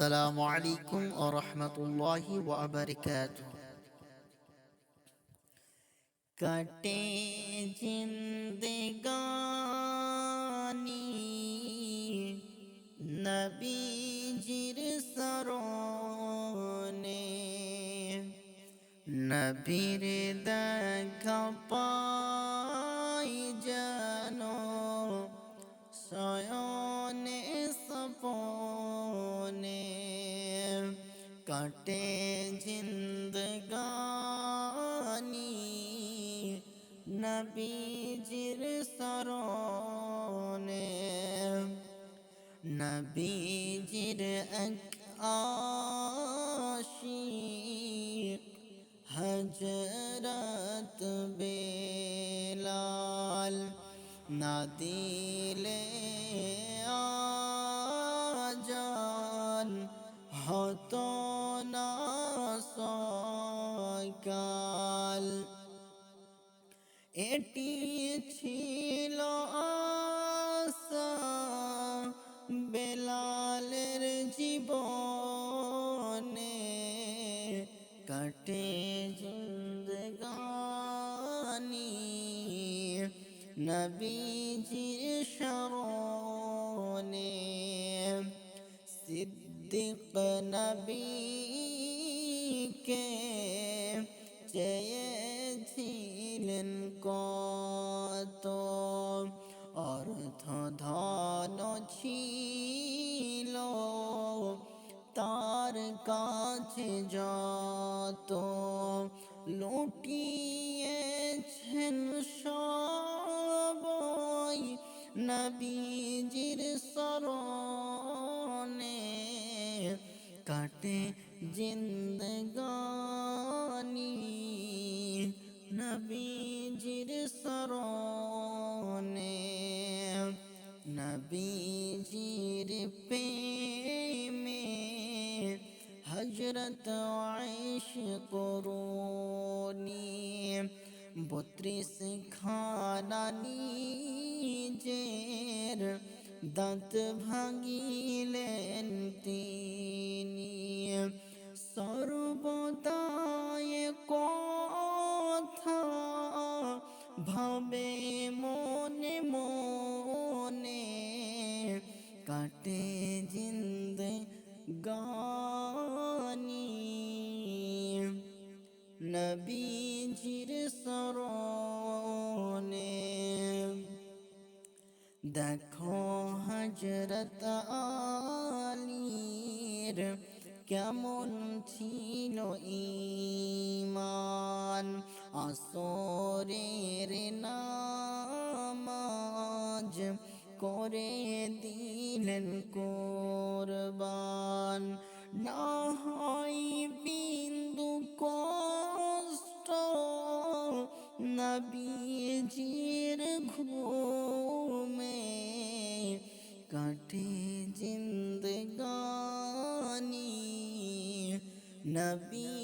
السلام عليكم ورحمة الله وبركاته. کٹے زندگانی نبی جر سرونے نبی ردکھا پائی جانو سیوں কাটে জিন্দগানি নবীজির সরণে নবীজির এক আশিক হজরত বেলাল না দিলে সকাল এটি ছিল বেলালের জীবনে। কাটে জিন্দগানি। নবীজির শরণে সিদ্দিক নবীকে চেয়েছিলেন কত? অর্থ ধন ছিল তার কাছে যত লুটিয়েছেন সবই নবীজির সরণে কাটে জিন্দগানি নবীজির সরণে নবীজির প্রেমে হজরত আয়েশ করুনি বত্রিশ খানা নিজের দাঁত ভাঙিলেন তিনি। ভাবে মনে মনে কাটে জিন্দ গানি নবীজির সরণে দেখো হজরত আলীর কেমন ছিল ইমান আসরের নামাজ করে দিলেন কোরবান। না হয় বিন্দু কষ্ট নবীজির ঘুমে কাটে নবীজির